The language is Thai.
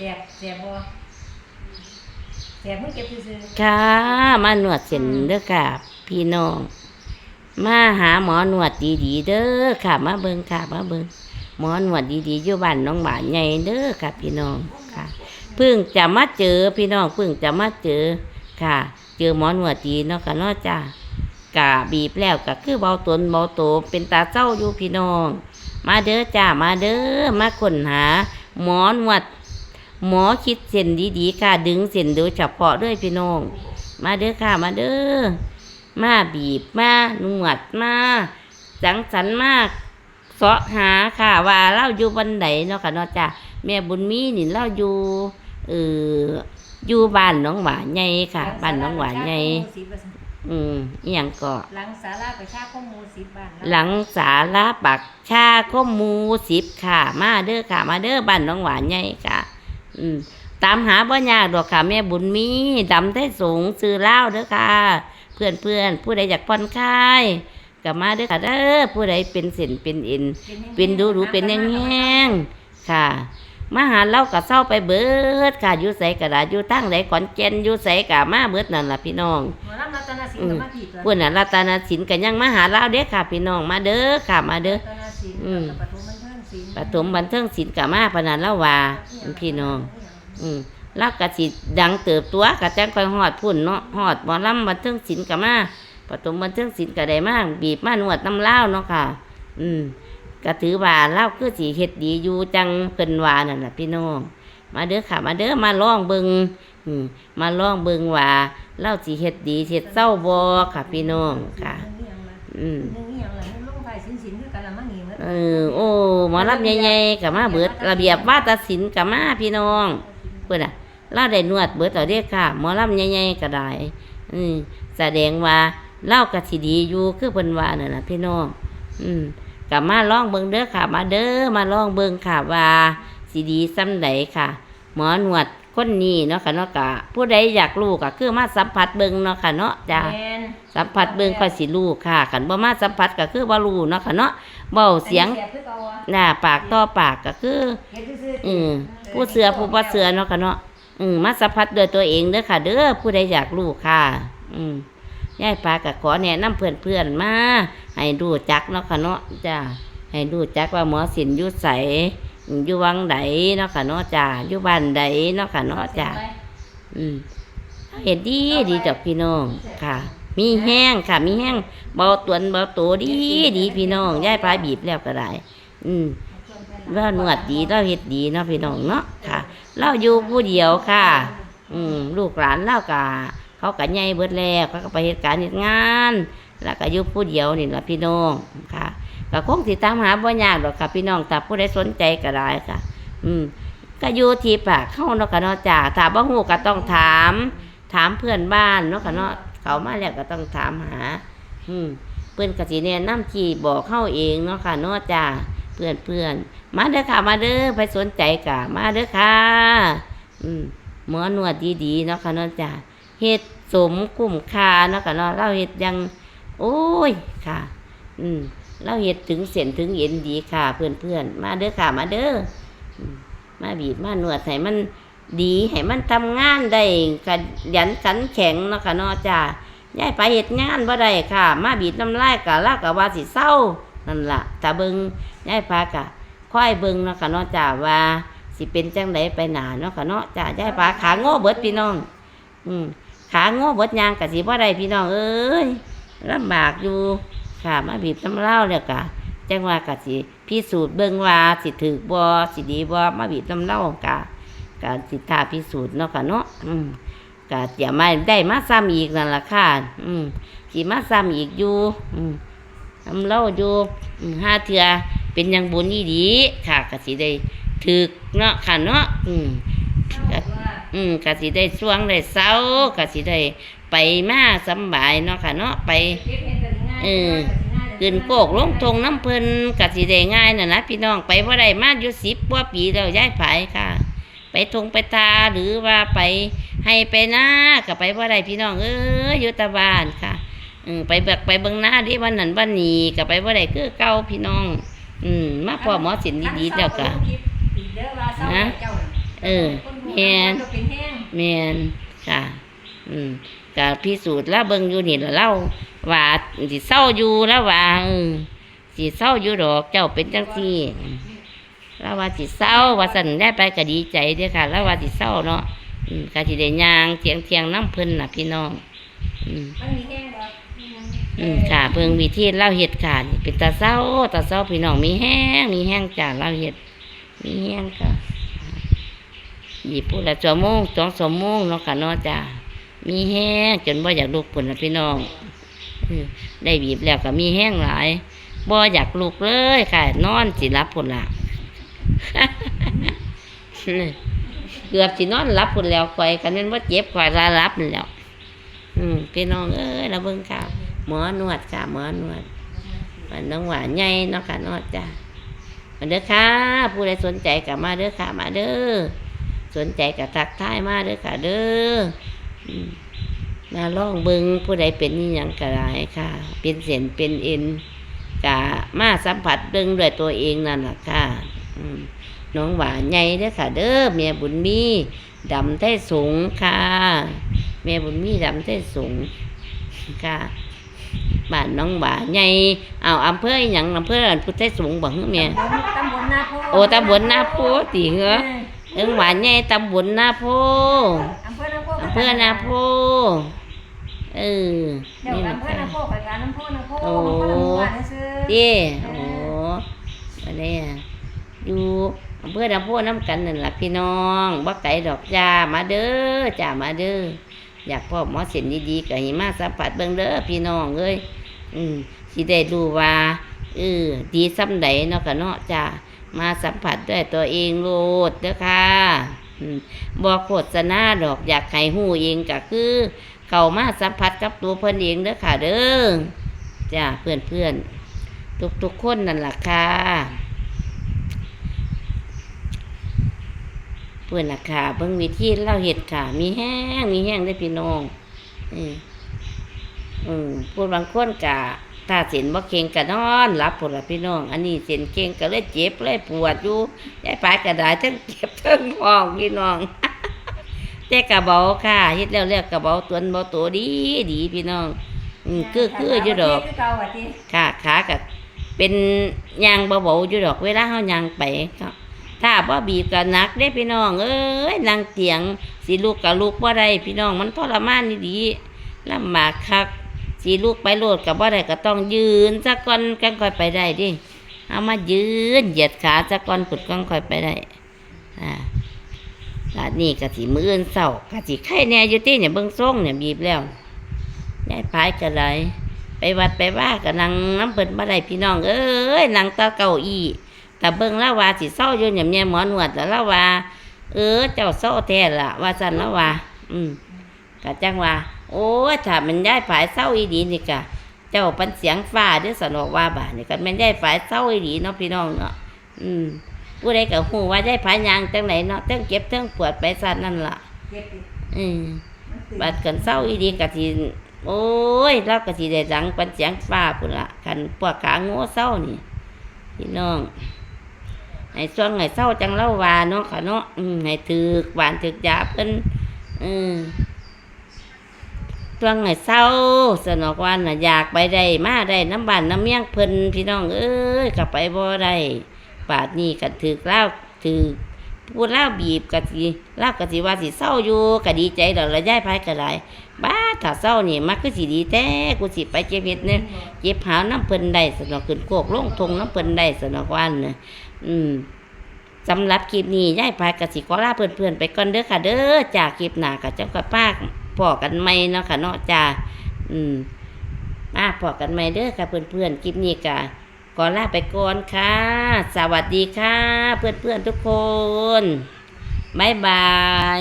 แสบแสบบ่แสบมึงเก็บซื่อค่ะ มาหนวดเส้นเด้อค่ะ พี่น้อง มาหาหมอหนวดดีๆเด้อค่ะ มาเบิ่งค่ะ มาเบิ่งหมอหนวดดีๆอยู่บ้านน้องหมาใหญ่เด้อค่ะ พี่น้องค่ะ เพิ่งจะมาเจอพี่น้องเพิ่งจะมาเจอค่ะ เจอหมอหนวดดีเนาะค่ะเนาะจ้ากะบีบแล้วก็คือเบาตนเบาโตเป็นตาเจ้าอยู่พี่น้อง มาเด้อจ้ามาเด้อมาค้นหา หมอหนวด หมอคิดเส้นดีๆค่ะ ดึงเส้นโดยเฉพาะด้วยพี่น้อง มาเด้อค่ะ มาเด้อ มาบีบมานวดมาสังสรรค์มากเสาะหาค่ะ ว่าเล่าอยู่บันไดเนาะค่ะเนาะจ้าแม่บุญมีนี่เล่าอยู่เอออยู่บ้านหน้องหวานใหญ่ๆค่ะ บ้านหน้องหวานใหญ่หลังศาลาประชาคมหมู่สิบว่าซั่นอืมอหย่างก็ หลังศาลาประชาคมหมู่สิบบ้านหลังสาลาปักชาคมหมูสิบค่ะ มาเด้อค่ะ มาเด้อบ้านน้องหวานใหญ่ค่ะ อืมตามหาบ่ยากดอกค่ะ แม่บุญมีดำได้สูงซื้อเหล้าเด้อค่ะ เพื่อนเพื่อนๆผู้ใดอยากผ่อนคลายก็มาเด้อค่ะเด้อผู้ใดเป็นเส้นเป็นเอ็นเป็นดูดูเป็นแห้งๆค่ะมาหาเราก็เศร้าไปเบิดค่ะอยู่ใสกระดาษอยู่ตั้งไหนขอนแก่นอยู่ใสกะมาเบิดนั่นล่ะพี่น้องหมอลำรัตนศิลป์ก็มาผิดพวกน่ะรัตนสินกันยังมาหาเราเด้อค่ะ พี่น้องมาเด้อค่ะมาเด้อรัตนศิลป์อืม ศิลป์ปฐมบันเทิงศิลป์กะมาพนันเล่าว่าพี่น้อง อืมแล้วกะสิดังเติบตัวกะจังค่อยฮอดพุ่นเนาะฮอดหมอลำบันเทิงศิลป์กะมาปฐมบันเทิงศิลป์กะได้มาบีบมานวดน้ำเล่าวเนาะค่ะ อืมก็ถือว่าเล่าคือสิเฮ็ดดีอยู่จังเพิ่นว่านั่นล่ะพี่น้อง มาเด้อค่ะ มาเด้อมาลองเบิงอืมมาลองเบิงว่าเล่าสิเฮ็ดดีเฮ็ดเศร้าบ่ค่ะพี่น้องค่ะ อืม อเออโอ้หมอลำใหญ่ๆกับมาเบิด ระเบียบวาทศิลป์กับมาพี่น้องเพื่อนอะเราได้นวดเบิดต่อเด็กค่ะหมอลำใหญ่ๆก็ได้อืมแสดงว่าเล่ากะสิดีอยู่คือเพิ่นว่านั่นน่ะพี่น้องอืมกับมาลองเบิงเด้อค่ะ มาเด้อมาลองเบิงค่ะว่าสิดีซ้ำใดค่ะ หมอนวด คนนี้เนาะค่ะเนาะกะผู้ใดอยากรู้ก็คือมาสัมผัสเบิ่งเนาะค่ะเนาะจ้าแมนสัมผัสเบิ่งค่อยสิรู้ค่ะคันบ่มาสัมผัสก็คือบ่รู้เนาะค่ะเนาะเว้าเสียงแสบคือเก่าอะหน้าปากต่อปากก็คือเฮ็ดซื่อๆอืมผู้เสือผู้บ่เสือเนาะค่ะเนาะอืมมาสัมผัสด้วยตัวเองเด้อค่ะ เด้อผู้ใดอยากรู้ค่ะ อืมยายปาก็ขอแนะนำเพื่อนๆมาให้รู้จักเนาะค่ะเนาะจ้าให้รู้จักว่าหมอศิลป์อยู่ไส อยู่วังใดเนาะค่ะเนาะจ้าอยู่บ้านใดเนาะค่ะเนาะจ้าอืมเห็นดีดีจากพี่น้องค่ะ มีแห้งค่ะ มีแห้งเบาตวนเบาโตดีดีพี่น้องย่ายพายบีบแล้วก็ได้อืมเราหนวดดีเราเฮ็ดดีเนาะพี่น้องเนาะค่ะ เราอยู่ผู้เดียวค่ะ อืมลูกหลานเราก็เขาก็ใหญ่เบิดแล้วเขาก็ไปเหตุการณ์เหตุงาน แล้วก็อยู่ผู้เดียวนี่ล่ะพี่น้องค่ะ ก็คงสิตามหาบ่ยากดอกค่ะ พี่น้องถ้าผู้ใดสนใจก็ได้ค่ะ อืมก็อยู่ที่ปากเข้าเนาะค่ะเนาะจ้าถ้าบ่ฮู้ก็ต้องถาม ถามเพื่อนบ้านเนาะค่ะเนาะเขามาแล้วก็ต้องถามหา อืมเพื่อนกสิแนะนำที่บอกเข้าเองเนาะค่ะเนาะจ้าเพื่อนเพื่อนมาเด้อค่ะมาเด้อไปสนใจกะมาเด้อค่ะ อืมหมอนวดดีๆเนาะค่ะเนาะจ้าเฮ็ดสมคุ้มคาเนาะค่ะเนาะเราเฮ็ดยัง โอ้ยค่ะ อืม เราเฮ็ดถึงเส้นถึงเอ็นดีค่ะเพื่อนๆมาเด้อค่ะมาเด้อมาบีบมานวดให้มันดีให้มันทำงานได้ขยันขันแข็งเนาะค่ะนาะจ้ายายไปเหตุงานบ่ได้ค่ะ มาบีบน้ำลายกะลากะว่าสิเศร้านั่นล่ะถ้าเบิงยายพากะค่อยเบิงเนาะค่ะนาะจ้าว่าสิเป็นจังไดไปหนาเนาะค่ะเนาะจ้ายายพาขาโง่เบิดพี่น้อง อืมขาโง่เบิดยางกะสิบ่ได้พี่น้องเอ้ยลำบากอยู่ ค่ะ มาบีบน้ำเล่าวแล้วกะจังว่ากะสิพิสูจน์เบิ่งว่าสิถือบ่สิดีบ่มาบีบน้ำเล่ากะกะสิทาพิสูจน์เนาะค่ะเนาะอืมกะอย่ามาได้มาซ้ำอีกนั่นละค่ะ อืมสิมาซ้ำอีกอยู่ อืมน้ำเล่าอยู่ห้าเทือเป็นอยังบุญนี่ดี ค่ะกะสิได้ถือเนาะค่ะเนาะอืมอืมกะสิได้ช่วงได้เศร้ากะสิได้ไปมาสบายเนาะค่ะเนาะไป เออขึ้นโกกลงทงน้ำเพิ่นกะสิได้ง่ายน่ะนะพี่น้องไปว่าได้มาอยู่สิบกว่าปีแล้วย้ายผายค่ะ ไปทงไปตาหรือว่าไปให้ไปหน้าก็ไปว่าได้พี่น้องเอ้ยอยู่แตาบ้านค่ะอืมไปเบิกไปเบิ่งหน้าดิวันนั้นวันนี้ก็ไปว่าได้คือเก่าพี่น้อง อืมมาพอหมอสินดีๆแล้วก็นะนะเเออคนหูแม่นมันก็เป็นแห้งแม่นค่ะ อืมก็พิสูจน์แล้วเบิ่งอยู่นี่ล่ะเล่าว่าสิเศร้าอยู่แล้วว่าเออสิเศร้าอยู่ดอกเจ้าเป็นจังซี่แล้วว่าสิเศร้าว่าสั่นได้ไปก็ดีใจเด้อค่ะ แล้วว่าสิเศร้าเนาะอืมก็สิได้ย่างเทียงเทียงน้ำเพิ่นน่ะพี่น้อง อืมมันมีแห้งบ่อืมค่ะ เพิ่งวิธีเล่าเห็ดค่ะนี่เป็นตาเศร้าตาเศร้าพี่น้องมีแห้งมีแห้งจ้าเล่าเห็ด มีแห้งค่ะหยิบพูดละชั่วโมงสองชั่วโมงเนาะค่ะเนาะจ้า มีแห้งจนบ่อยากลุกปุ่นละพี่น้องได้บีบแล้วก็มีแห้งหลายบ่อยากลุกเลยค่ะ นอนสิรับพุ่นละเกือบสินอนรับพุ่นแล้วข่อยกันเป็นว่าเจ็บข่อยลารับแล้ว อืมพี่น้องเอ้ยเราเบิ่งข่าวหมอนวดค่ะ หมอนวดมันน้องหวานใหญ่เนาะค่ะนวดจ้ะมาเด้อค่ะ ผู้ใดสนใจกับมาเด้อค่ะ มาเด้อสนใจกับทักทายมาเด้อค่ะ เด้อ อืมมาลองเบิ่งผู้ใดเป็นนี่ยังกระไรค่ะ เป็นเส้นเป็นเอ็นกะมาสัมผัสเบิ่งด้วยตัวเองนั่นแหละค่ะอืมน้องหวานใหญ่เด้อค่ะ เด้อเมียบุญมีดำไท้สูงค่ะแม่บุญมีดำไท้สูงค่ะบ้านน้องบ่าใหญ่เอาอำเภออหย่างอำเภอพุทธสูงบ่ฮึแม่ตำบลนาโพโอ้ตำบลนาโพติเหรอเอิงหวานใหญ่ตำบลนาโพอำเภอนาโพอำเภอนาโพเออเดี๋ยวนี่นะอำเภอค่ะนาโพไปการน้ำโพนาโพโอ้มันก็ลำบากซื่อเด้โอ้อะไรอะอยู่อำเภอนาโพน้ำกันนั่นล่ะพี่น้องบ่ไกลดอกจ้ามาเด้อจ้ามาเด้ออยากพ่อหมอเส้นดีๆก็ให้มาสัมผัสเบิ่งเด้อพี่น้องเอ้ยอืมสิได้รู้ว่าเออดีซ้ำใดเนาะค่ะเนาะจ้ามาสัมผัสด้วยตัวเองโลดเด้อค่ะอืม บอกโฆษณาดอกอยากให้หูเองก็คือ เข้ามาสัมผัสกับตัวเพิ่นเองเด้อค่ะเด้อจ้าเพื่อนเพื่อนทุกทุกคนนั่นแหละค่ะเพื่อนละค่ะเบิ่งวิธีเล่าเห็ดค่ะ มีแห้งมีแห้งได้พี่น้องอืมอืมพูดบางคนกะ ถ้าเส้นบ่เก่งกะนอนหลับพุ่นละพี่น้อง อันนี้เส้นเก่งก็เลยเจ็บเลยปวดอยู่ยายปลายกระดาษทั้งเจ็บทั้งห้องพี่น้องแต่กระเบาค่ะเฮ็ดแล้วแล้วกระเบาตัวนเบาตัวดีดีพี่น้องอืมคือคืออยู่ดอกค่ะขากับเป็นยางเบาๆอยู่ดอกเวลาเฮายางไปครับถ้าบ่บีบก็หนักเด้พี่น้อง เอ้ยนั่งเตียงสิลูกกับลูกบ่ได้พี่น้องมันทรมานนี่ดีลำบากคัก สิลูกไปโลดกับบ่ได้ก็ต้องยืนสักก่อนกันค่อยไปได้ดิเอามายืนเหยียดขาสักก่อนปุดก่อนค่อยไปได้อ่าลาดนี่ก็สิมื้ออื่นเช้าก็สิไข้แน่อยู่ติเนี่ยเบิ่งทรงเนี่ยบีบแล้วยายพายก็เลยไปวัดไปว่าก็นั่งน้ำเปิดมาได้พี่น้อง เอ้ยนังตาเก้าอีแต่เบิ่งล้วว่าสิเศร้าอยู่เนี่ยแม่หมอนวดแล้วแล้วว่าเออเจ้าเศร้าแท้ละว่าซั่นล้วว่าอืมกะจังว่า โอ้ยถ้ามันย้ายผายเศร้าอีดีนี่กะเจ้าปันเสียงฟ้าเด้อสนอกว่าบาดนี่ก็แม่นย้ายผายเศร้าอีดีเนาะพี่น้องเนาะอืมผู้ใดก็ฮู้ว่าย้ายผายยางจังไหนเนาะเทั้งเจ็บเทั้งปวดไปซั่นนั่นล่ะเจ็บติอืมมันตึงบัดกันเศร้าอีดีกะสิโอ้ยเรากะสิได้ดังปันเสียงฟ้าพุ่นละกันปวดขาโง่เศร้านี่ พี่น้องให้ช่วงให้เศร้าจังเล่าว่าเนาะค่ะเนาะอืมให้ถือกหวานถือกยาเพิ่นอืม ช่วงให้เศร้าสนอกวันน่ะอยากไปได้มาได้น้ำบานน้ำเมี่ยงเพิ่นพี่น้องเอ้ยกลับไปบ่ได้บาดนี้กันถือกเล่าถือพูดเล่าบีบกะสิเล่ากะสิว่าสิเศร้าอยู่กะดีใจดอกละย้ายพายกะหลายบ้าถ้าเศร้านี่มักคือสิดีแท้กูสิไปเจ็บเฮ็ดเนี่ยเจ็บหาวน้ำเพิ่นได้สนอกขึ้นโคกลงทงน้ำเพิ่นได้สนอกวันน่ะอืมสำหรับคลิปนี้ย้ายพายกะสิขอลาเพื่อนๆไปก่อนเด้อค่ะเด้อจากคลิปหน้าก็จะกับป้า พอกันไหมเนาะค่ะเนาะจ้าอืมมาพอกันไหมเด้อค่ะเพื่อนๆคลิปนี้กะก่อนลาไปก่อนค่ะ สวัสดีค่ะ เพื่อนๆทุกคน บ๊ายบาย